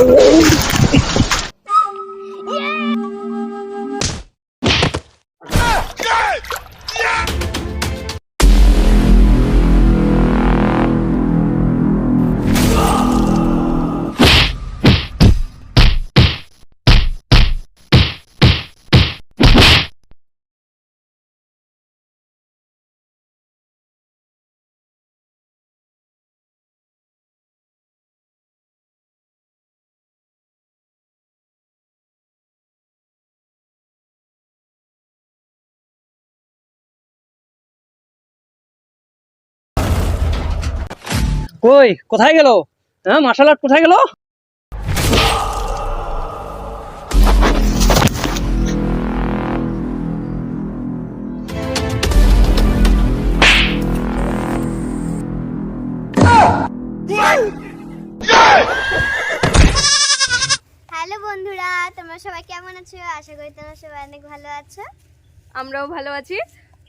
Oh, কই কোথায় গেল? হ্যাঁ মার্শাল আর্ট কোথায় গেল? হ্যালো বন্ধুরা তোমরা সবাই কেমন আছো? আশা করি তোমরা সবাই অনেক ভালো আছো। আমরাও ভালো আছি।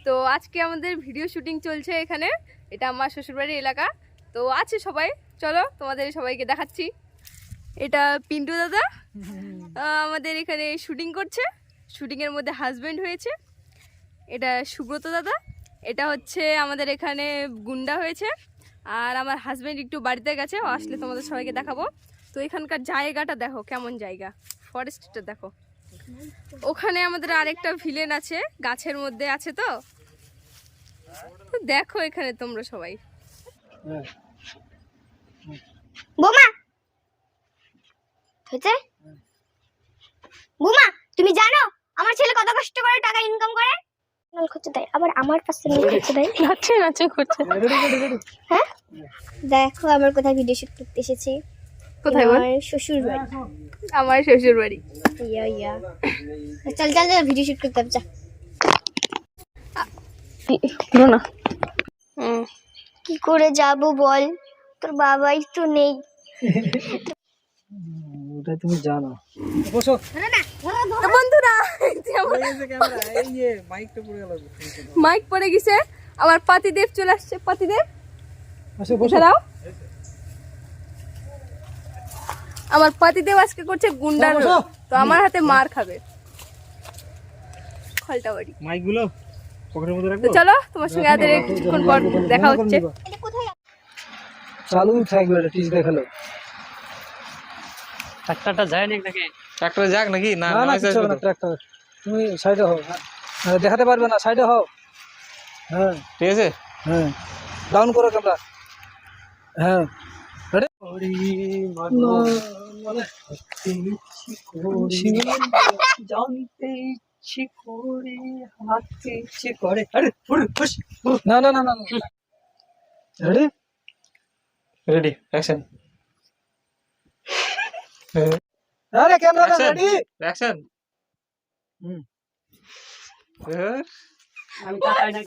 তো আজকে আমাদের ভিডিও শুটিং চলছে এখানে। এটা আমার শ্বশুরবাড়ির এলাকা। তো আছে সবাই। চলো, তোমাদের সবাইকে দেখাচ্ছি। এটা পিন্টু দাদা। আমাদের এখানে শুটিং করছে। শুটিংয়ের মধ্যে হাজবেন্ড হয়েছে। এটা সুব্রত দাদা। এটা হচ্ছে আমাদের এখানে গুন্ডা হয়েছে। আর আমার হাজবেন্ড একটু বাড়িতে গেছে। আসলে তোমাদের সবাইকে দেখাবো। তো এখানকার জায়গাটা দেখো, কেমন জায়গা। ফরেস্টটা দেখো। ওখানে আমাদের আরেকটা ভিলেন আছে। গাছের মধ্যে আছে তো? তো দেখো এখানে তোমরা সবাই। বোমা। হয়েছে? বোমা তুমি জানো আমার ছেলে কত কষ্ট করে টাকা ইনকাম করে? নল খরচা দেয় আবার আমার পাশে নল খরচা দেয়। নাচে নাচে করছে হ্যাঁ? দেখো আমার কোথায় ভিডিও শুট করতে এসেছি। কোথায় বল? শ্বশুর বাড়ি আমার শ্বশুর বাড়ি ইয়া ইয়া। চল চল চল ভিডিও শুট করতে হবে। পুরো না হুম কি করে যাব বল? তোর বাবাই তো নেই। ওটাই তুমি জানো। বসো। বন্ধুরা মাইক পড়ে গেছে। আমার পাতিদেব চলে আসছে। পাতিদেব বসো বসে। দাও। আমার পাতিদেব আজকে করছে গুন্ডার তো আমার হাতে মার খাবে। খলটা বাড়ি। মাইকগুলো পকেটের মধ্যে রাখব? চলো তোমার সঙ্গে আদের কিছুক্ষণ পর দেখা হচ্ছে। চালু থাকবে এটা দেখাল। ট্রাক্টরটা যায় নাকি নাকি? ট্রাক্টরে যাক নাকি? না না কিছু না ট্রাক্টর। তুমি সাইডে হও হ্যাঁ, দেখাতে পারবে না সাইডে হও। হ্যাঁ। ঠিক আছে? হ্যাঁ। ডাউন করো ক্যামেরা হ্যাঁ। রেডি জানতে ইচ্ছে করে হাতে ইচ্ছে করে আরে ফুল ফুস না না না না। রেডি রেডি অ্যাকশন আরে ক্যামেরা. রেডি? অ্যাকশন। হুম। হুম আমি তাকাই না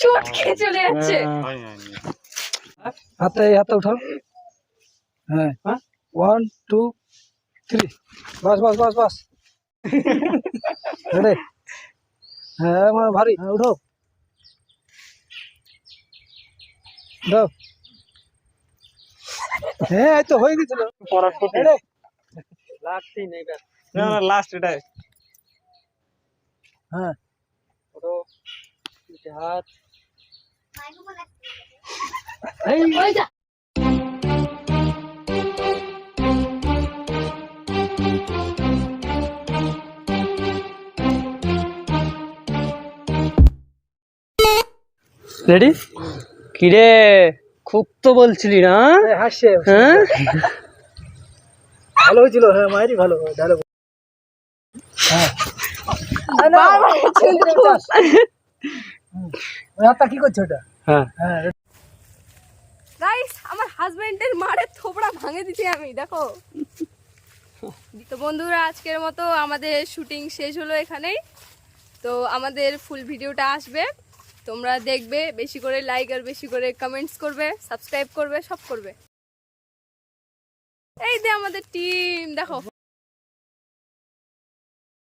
চোট খেয়ে চলে যাচ্ছে। হাতটা এই হাতটা উঠাও। হ্যাঁ। ওয়ান টু থ্রি বাস বাস বাস বাস। রেডি। হ্যাঁ ভারী। হ্যাঁ উঠো দাও হ্যাঁ এই তো হয়ে গেছিল। রেডি লাগতেই নেই না না লাস্ট এটাই হ্যাঁ। হাত। এই। রেডি? কিরে? খুব তো বলছিলি না? হাসছে হ্যাঁ? ভালো হয়েছিল হ্যাঁ মায়েরই ভালো ডায়লগ হ্যাঁ। কি করছে ওটা? হ্যাঁ। হ্যাঁ। গাইস আমার হাজবেন্ডের মারের থোবড়া ভাঙে দিতে আমি দেখো। তো বন্ধুরা আজকের মতো আমাদের শুটিং শেষ হলো এখানেই। তো আমাদের ফুল ভিডিওটা আসবে। তোমরা দেখবে, বেশি করে লাইক আর বেশি করে কমেন্টস করবে সাবস্ক্রাইব করবে, সব করবে। এই দে আমাদের টিম দেখো।